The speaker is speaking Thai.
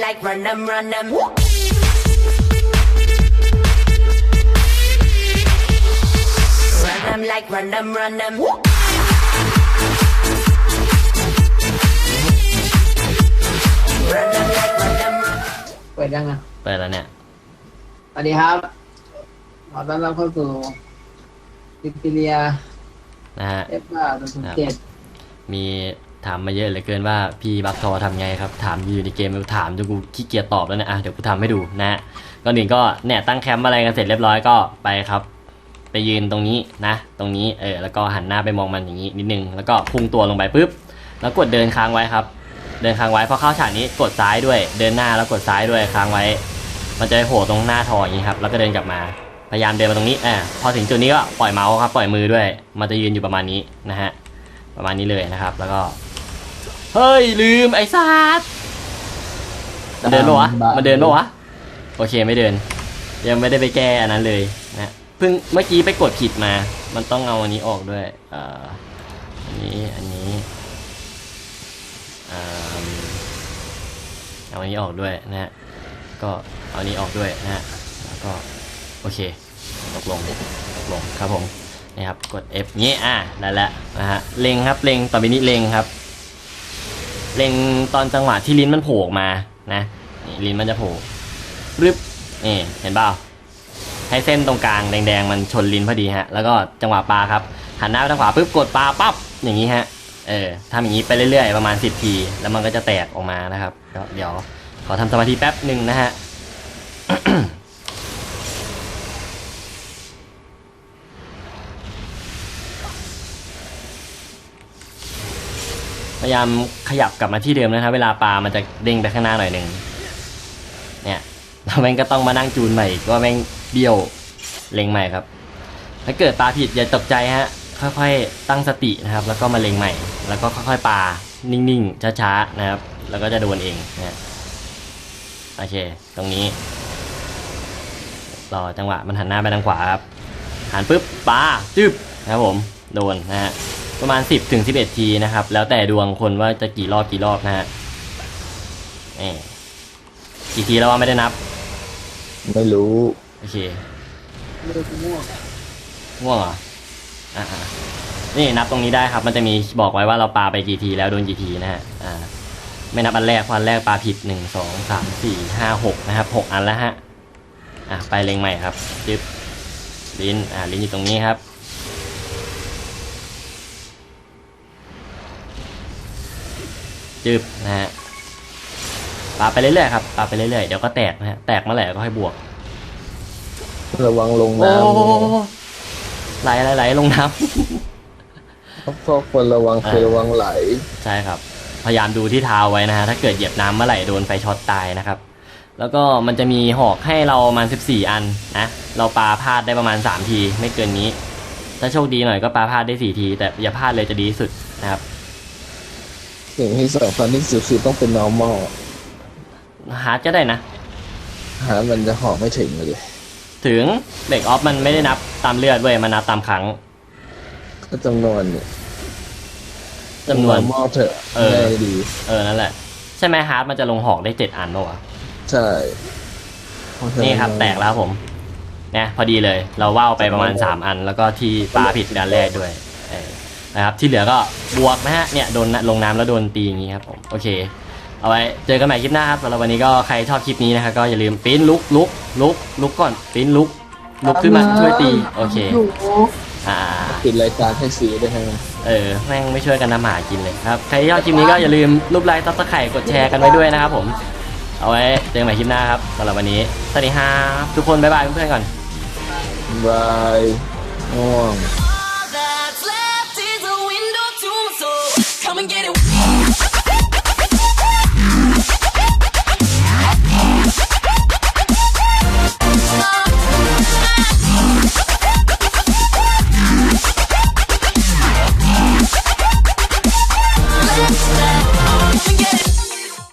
like run them, run them. Run them like run them, run them. Run them like run them, run เปิดยังอะเปิดแล้วเนี่ย สวัสดีครับ ขอต้อนรับเข้าสู่ซิติเลียนะฮะเอฟบ้าตัวสุเจ็ดมี ถามมาเยอะเหลือเกินว่าพี่บัคทอทำไงครับ ถามอยู่ในเกมถามจนกูขี้เกียจตอบแล้วเนี่ยอะเดี๋ยวกูทำให้ดูนะฮะก่อนอื่นก็เนี่ยตั้งแคมป์อะไรกันเสร็จเรียบร้อยก็ไปครับ ไปยืนตรงนี้นะ ตรงนี้เออแล้วก็หันหน้าไปมองมันอย่างนี้นิดนึงแล้วก็พุ่งตัวลงไปปุ๊บแล้วกดเดินค้างไว้ครับ เดินค้างไว้พอเข้าฉากนี้กดซ้ายด้วย เดินหน้าแล้วกดซ้ายด้วยค้างไว้ มันจะโผล่ตรงหน้าทออย่างนี้ครับแล้วก็เดินกลับมาพยายามเดินมาตรงนี้อ่าพอถึงจุดนี้ก็ปล่อยเมาส์ครับปล่อยมือด้วย มันจะยืนอยู่ประมาณนี้นะฮะประมาณนี้เลยนะครับ แล้วก็ เฮ้ยลืมไอ้สัสมันเดินปะวะมันเดินปะวะโอเคไม่เดิน ยังไม่ได้ไปแก้อันนั้นเลยนะเพิ่งเมื่อกี้ไปกดผิดมา มันต้องเอาอันนี้ออกด้วยเอ่ออันนี้อันนี้อ่าเอาอันนี้ออกด้วยนะฮะก็เอาอันนี้ออกด้วยนะฮะแล้วก็โอเคตกลงตกลงครับผมนี่ครับกด F งี้อะได้แล้วนะฮะเล็งครับเล็งต่อไปนี้เล็งครับ เล็งตอนจังหวะที่ลิ้นมันโผล่ออกมานะนี่ลิ้นมันจะโผล่รึบนี่เห็นเปล่าให้เส้นตรงกลางแดงๆมันชนลิ้นพอดีฮะ แล้วก็จังหวะปลาครับ หันหน้าไปทางขวาปุ๊บกดปลาปั๊บอย่างนี้ฮะเออทำอย่างนี้ไปเรื่อยๆประมาณ 10 ที แล้วมันก็จะแตกออกมานะครับ เดี๋ยวขอทำสมาธิแป๊บหนึ่งนะฮะ พยายามขยับกลับมาที่เดิมนะครับ เวลาปลามันจะเด้งไปข้างหน้าหน่อยหนึ่งเนี่ยแล้วแม่งก็ต้องมานั่งจูนใหม่ว่าแม่งเบี้ยวเล็งใหม่ครับ ถ้าเกิดปลาผิดอย่าตกใจฮะค่อยๆตั้งสตินะครับ แล้วก็มาเล็งใหม่ แล้วก็ค่อยๆปลานิ่งๆช้าๆนะครับ แล้วก็จะโดนเองนะฮะโอเค ตรงนี้รอจังหวะมันหันหน้าไปทางขวาครับหันปุ๊บปลาจึ๊บนะครับผมโดนนะฮะ ประมาณ 10ถึง11 ทีนะครับ แล้วแต่ดวงคนว่าจะกี่รอบกี่รอบนะฮะนี่กี่ทีแล้วว่าไม่ได้นับ ไม่รู้โอเคไม่ได้ง่วงง่วงเหรออ่าๆนี่นับตรงนี้ได้ครับ มันจะมีบอกไว้ว่าเราปาไปกี่ทีแล้วโดนกี่ทีนะฮะอ่าไม่นับอันแรกเพราะอันแรกปาผิดหนึ่งสองสามสี่ห้าหกนะครับหกอันแล้วฮะอะไปเล็งใหม่ครับจึ๊บลิ้นอ่าลิ้นอยู่ตรงนี้ครับ จึบนะฮะปาไปเรื่อยๆครับปาไปเรื่อยๆเดี๋ยวก็แตกนะฮะแตกเมื่อไหร่ก็ค่อยบวกระวังลงโอ้น้ำไหลไหลไหลลงน้เพราะคนระวังคือระวังไหลำ ใช่ครับ พยายามดูที่เท้าไว้นะฮะถ้าเกิดเหยียบน้ำเมื่อไหร่โดนไฟช็อตตายนะครับ แล้วก็มันจะมีหอกให้เราประมาณ14 อันนะเราปาพลาดได้ประมาณ 3 ที ไม่เกินนี้ ถ้าโชคดีหน่อยก็ปาพลาดได้ 4 ที แต่อย่าพลาดเลยจะดีที่สุดนะครับ สิ่งที่สำคัญที่สุดคือต้องเป็น normal ฮาร์ดก็ได้นะ หามันจะหอกไม่ถึงเลย ถึงเบรกออฟมันไม่ได้นับตามเลือดเว้ยมันนับตามครั้งก็จำนวนเนี่ยจำนวน normal เถอะเออง่ายดี เออนั่นแหละ ใช่ไหมฮาร์ดมันจะลงหอกได้7อันปะวะใช่เพาะฉะนี่ครับแตกแล้วครับผมเนี่ยพอดีเลย เราว่าวไปประมาณ3อัน แล้วก็ที่ปลาผิดด้านแรกด้วยเออ นะครับ ที่เหลือก็บวกนะฮะ เนี่ยโดนลงน้ำแล้วโดนตีอย่างงี้ครับผม โอเค เอาไว้เจอกันใหม่คลิปหน้าครับสำหรับวันนี้ก็ใครชอบคลิปนี้นะครับก็อย่าลืมปิ้นลุกลุกลุกลุกก่อนปิ้นลุกลุกขึ้นมาช่วยตี โอเคอยู่อ่าปิดรายการให้สีด้วยฮะเออ แม่งไม่ช่วยกันทำหมากินเลยครับ ใครที่ชอบคลิปนี้ก็อย่าลืมรูปไลค์ตับตะไคร่กดแชร์กันไว้ด้วยนะครับผม เอาไว้เจอกันใหม่คลิปหน้าครับสำหรับวันนี้สวัสดีครับทุกคนบ๊ายบายเพื่อนๆก่อนบายง่วง come and get it.